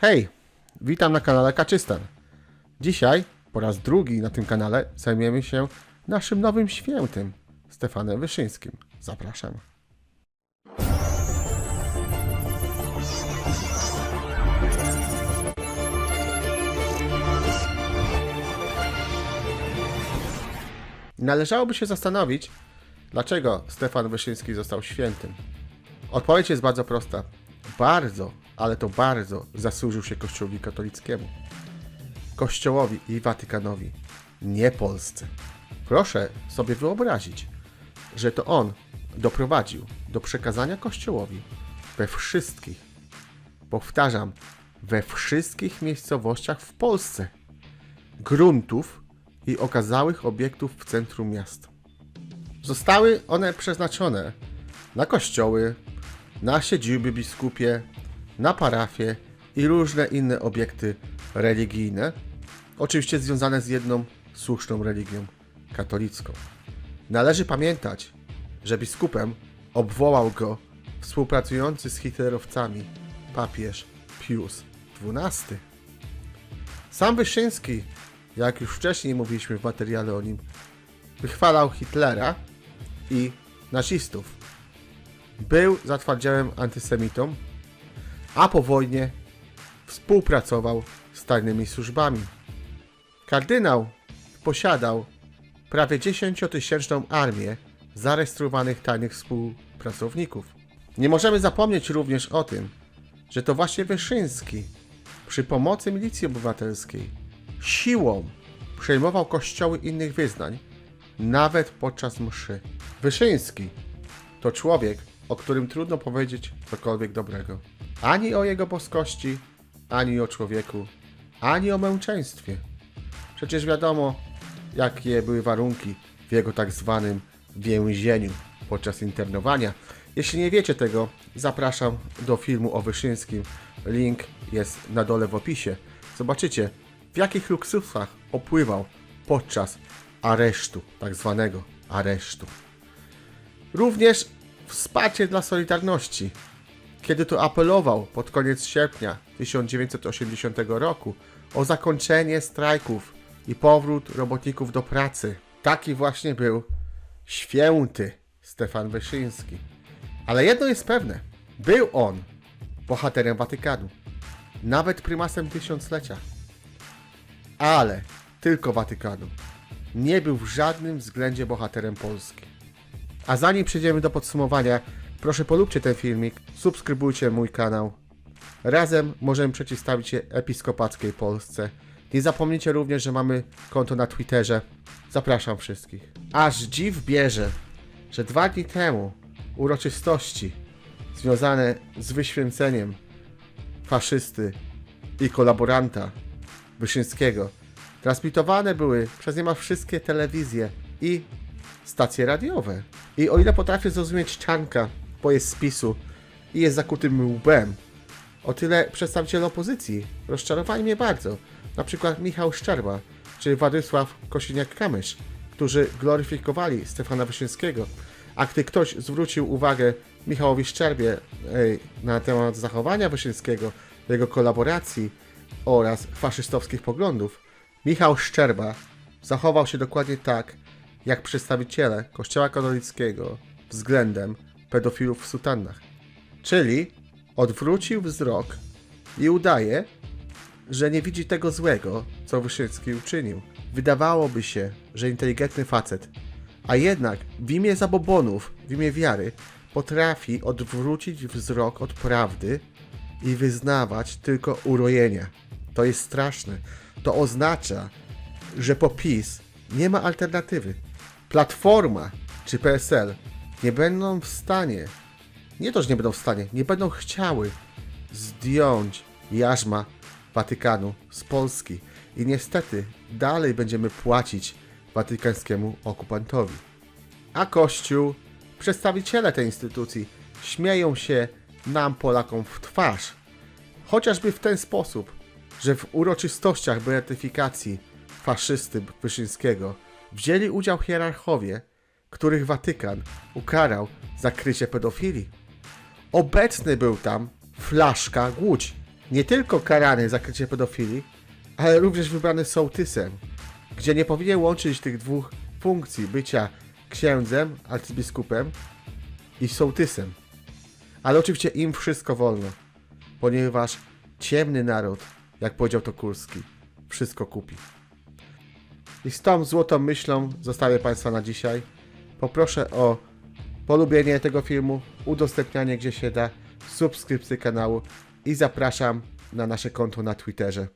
Hej, witam na kanale Kaczystan. Dzisiaj, po raz drugi na tym kanale, zajmiemy się naszym nowym świętym, Stefanem Wyszyńskim. Zapraszam. Należałoby się zastanowić, dlaczego Stefan Wyszyński został świętym. Odpowiedź jest bardzo prosta. Bardzo, ale to bardzo zasłużył się Kościołowi katolickiemu. Kościołowi i Watykanowi, nie Polsce. Proszę sobie wyobrazić, że to on doprowadził do przekazania Kościołowi we wszystkich, powtarzam, we wszystkich miejscowościach w Polsce gruntów i okazałych obiektów w centrum miast. Zostały one przeznaczone na kościoły, na siedziby biskupie, na parafie i różne inne obiekty religijne, oczywiście związane z jedną słuszną religią katolicką. Należy pamiętać, że biskupem obwołał go współpracujący z hitlerowcami papież Pius XII. Sam Wyszyński, jak już wcześniej mówiliśmy w materiale o nim, wychwalał Hitlera i nazistów. Był zatwardziałym antysemitą, a po wojnie współpracował z tajnymi służbami. Kardynał posiadał prawie 10-tysięczną armię zarejestrowanych tajnych współpracowników. Nie możemy zapomnieć również o tym, że to właśnie Wyszyński przy pomocy milicji obywatelskiej siłą przejmował kościoły innych wyznań, nawet podczas mszy. Wyszyński to człowiek, o którym trudno powiedzieć cokolwiek dobrego. Ani o jego boskości, ani o człowieku, ani o męczeństwie. Przecież wiadomo, jakie były warunki w jego tak zwanym więzieniu podczas internowania. Jeśli nie wiecie tego, zapraszam do filmu o Wyszyńskim. Link jest na dole w opisie. Zobaczycie, w jakich luksusach opływał podczas aresztu, tak zwanego aresztu. Również wsparcie dla Solidarności, kiedy to apelował pod koniec sierpnia 1980 roku o zakończenie strajków i powrót robotników do pracy. Taki właśnie był święty Stefan Wyszyński. Ale jedno jest pewne, był on bohaterem Watykanu, nawet prymasem tysiąclecia, ale tylko Watykanu. Nie był w żadnym względzie bohaterem Polski. A zanim przejdziemy do podsumowania, proszę polubcie ten filmik, subskrybujcie mój kanał. Razem możemy przeciwstawić się episkopackiej Polsce. Nie zapomnijcie również, że mamy konto na Twitterze. Zapraszam wszystkich. Aż dziw bierze, że dwa dni temu uroczystości związane z wyświęceniem faszysty i kolaboranta Wyszyńskiego transmitowane były przez niemal wszystkie telewizje i stacje radiowe. I o ile potrafię zrozumieć Czanka, bo jest z PiSu i jest zakutym łbem, o tyle przedstawiciele opozycji rozczarowali mnie bardzo. Na przykład Michał Szczerba czy Władysław Kosiniak-Kamysz, którzy gloryfikowali Stefana Wyszyńskiego. A gdy ktoś zwrócił uwagę Michałowi Szczerbie ej, na temat zachowania Wyszyńskiego, jego kolaboracji oraz faszystowskich poglądów, Michał Szczerba zachował się dokładnie tak, jak przedstawiciele Kościoła katolickiego względem pedofilów w sutannach. Czyli odwrócił wzrok i udaje, że nie widzi tego złego, co Wyszyński uczynił. Wydawałoby się, że inteligentny facet, a jednak w imię zabobonów, w imię wiary, potrafi odwrócić wzrok od prawdy i wyznawać tylko urojenia. To jest straszne. To oznacza, że po PiS nie ma alternatywy. Platforma czy PSL nie będą w stanie, nie to, że nie będą w stanie, nie będą chciały zdjąć jarzma Watykanu z Polski. I niestety dalej będziemy płacić watykańskiemu okupantowi. A Kościół, przedstawiciele tej instytucji śmieją się nam, Polakom, w twarz. Chociażby w ten sposób, że w uroczystościach beatyfikacji faszysty Wyszyńskiego wzięli udział hierarchowie, których Watykan ukarał za krycie pedofilii. Obecny był tam Flaszka Głódź, nie tylko karany za krycie pedofilii, ale również wybrany sołtysem, gdzie nie powinien łączyć tych dwóch funkcji bycia księdzem, arcybiskupem i sołtysem. Ale oczywiście im wszystko wolno, ponieważ ciemny naród, jak powiedział to Kurski, wszystko kupi. I z tą złotą myślą zostawię Państwa na dzisiaj. Poproszę o polubienie tego filmu, udostępnianie gdzie się da, subskrypcję kanału i zapraszam na nasze konto na Twitterze.